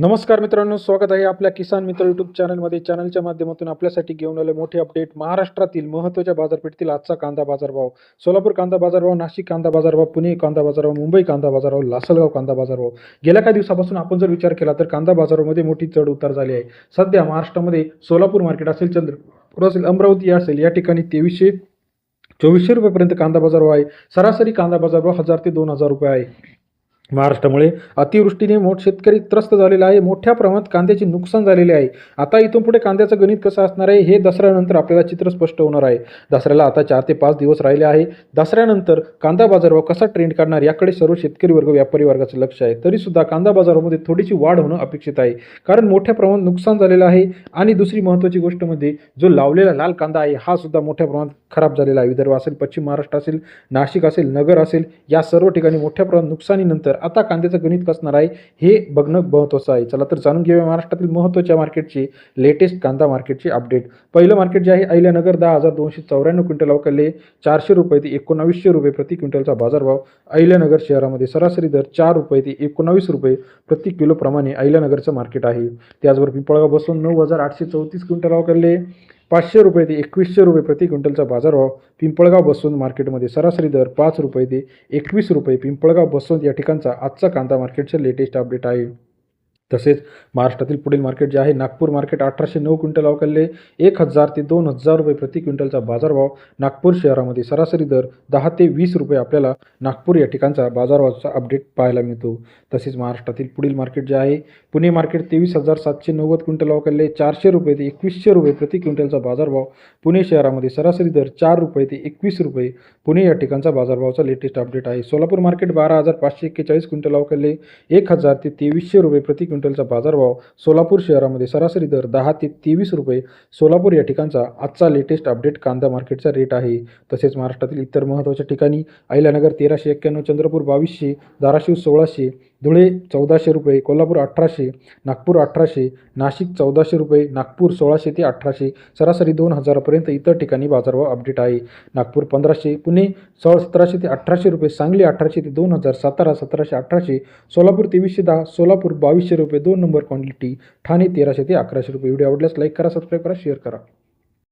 नमस्कार मित्रांनो स्वागत आहे आपल्या किसान मित्र यूट्यूब चॅनलमध्ये चॅनलच्या माध्यमातून आपल्यासाठी घेऊन आले मोठे अपडेट महाराष्ट्रातील महत्त्वाच्या बाजारपेठेतील आजचा कांदा बाजारभाव. सोलापूर कांदा बाजारभाव नाशिक कांदा बाजारभाव पुणे कांदा बाजारभाव मुंबई कांदा बाजारभाव लासलगाव कांदा बाजारभाव. गेल्या काही दिवसापासून आपण जर विचार केला तर कांदा बाजारामध्ये मोठी चढ उतार झाली आहे. सध्या महाराष्ट्रामध्ये सोलापूर मार्केट असेल चंद्रपूर असेल अमरावती असेल या ठिकाणी तेवीसशे चोवीसशे रुपयेपर्यंत कांदा बाजारभाव आहे. सरासरी कांदा बाजारभाव हजार ते दोन हजार रुपये आहे. महाराष्ट्रामुळे अतिवृष्टीने मोठ शेतकरी त्रस्त झालेला आहे. मोठ्या प्रमाणात कांद्याचे नुकसान झालेले आहे. आता इथून पुढे कांद्याचं गणित कसं असणार आहे हे दसऱ्यानंतर आपल्याला चित्र स्पष्ट होणार आहे. दसऱ्याला आता चार ते पाच दिवस राहिले आहे. दसऱ्यानंतर कांदा बाजारभाव कसा ट्रेंड काढणार याकडे सर्व शेतकरी वर्ग व्यापारी वर्गाचं लक्ष आहे. तरीसुद्धा कांदा बाजारामध्ये थोडीशी वाढ होणं अपेक्षित आहे. कारण मोठ्या प्रमाणात नुकसान झालेलं आहे. आणि दुसरी महत्त्वाची गोष्ट म्हणजे जो लावलेला लाल कांदा आहे हा सुद्धा मोठ्या प्रमाणात खराब झालेला आहे. विदर्भ असेल पश्चिम महाराष्ट्र असेल नाशिक असेल नगर असेल या सर्व ठिकाणी मोठ्या प्रमाणात नुकसानीनंतर आता कांद्याचं गणित कसणार आहे हे बघणं महत्त्वाचं आहे. चला तर जाणून घेऊया महाराष्ट्रातील महत्त्वाच्या मार्केटची लेटेस्ट कांदा मार्केटची अपडेट पहिलं मार्केट जे आहे अहिल्यानगर दहा हजार दोनशे चौऱ्याण्णव क्विंटल अवकाले चारशे रुपये ते एकोणावीसशे रुपये प्रति क्विंटलचा बाजारभाव अहिल्यानगर शहरामध्ये सरासरी दर चार रुपये ते एकोणावीस रुपये प्रति किलोप्रमाणे अहिल्यानगरचं मार्केट आहे. त्याचबरोबर पिंपळगाव बसून नऊ हजार आठशे चौतीस क्विंटल अवकाले पाचशे रुपये ते एकवीसशे रुपये प्रति क्विंटलचा बाजारभाव पिंपळगाव बसवंत मार्केटमध्ये सरासरी दर पाच रुपये ते एकवीस रुपये पिंपळगाव बसवंत या ठिकाणचा आजचा कांदा मार्केटचं लेटेस्ट अपडेट आहे. तसेच महाराष्ट्रातील पुढील मार्केट जे आहे नागपूर मार्केट अठराशे नऊ क्विंटल अवकाले एक हजार ते दोन हजार रुपये प्रति क्विंटलचा बाजारभाव नागपूर शहरामध्ये सरासरी दर दहा ते वीस रुपये आपल्याला नागपूर या ठिकाणचा बाजारभावाचा अपडेट पाहायला मिळतो. तसेच महाराष्ट्रातील पुढील मार्केट जे आहे पुणे मार्केट तेवीस हजार सातशे नव्वद क्विंटल अवकाले चारशे रुपये ते एकवीसशे रुपये प्रति क्विंटलचा बाजारभाव पुणे शहरामध्ये सरासरी दर चार रुपये ते एकवीस रुपये पुणे या ठिकाणचा बाजारभावाचा लेटेस्ट अपडेट आहे. सोलापूर मार्केट बारा हजार पाचशे एक्केचाळीस क्विंटल अवकाले एक हजार ते तेवीसशे रुपये प्रति क्विंटलचा बाजारभाव सोलापूर शहरामध्ये सरासरी दर दहा ते तेवीस रुपये. सोलापूर या ठिकाणचा आजचा लेटेस्ट अपडेट कांदा मार्केटचा रेट आहे. तसेच महाराष्ट्रातील इतर महत्त्वाच्या ठिकाणी अहिल्यानगर तेराशे एक्क्याण्णव चंद्रपूर बावीसशे धाराशिव सोळाशे धुळे चौदाशे रुपये कोल्हापूर अठराशे नागपूर अठराशे नाशिक चौदाशे रुपये नागपूर सोळाशे ते अठराशे सरासरी दोन हजारापर्यंत इतर ठिकाणी बाजारभाव अपडेट आहे. नागपूर पंधराशे पुणे सोळा सतराशे ते अठराशे रुपये सांगली अठराशे ते दोन हजार सातारा सतराशे अठराशे सोलापूर तेवीसशे दहा सोलापूर बावीसशे रुपये दोन नंबर क्वांटिटी ठाणे तेराशे ते अकराशे रुपये. व्हिडिओ आवडल्यास लाईक करा सबस्क्राईब करा शेअर करा.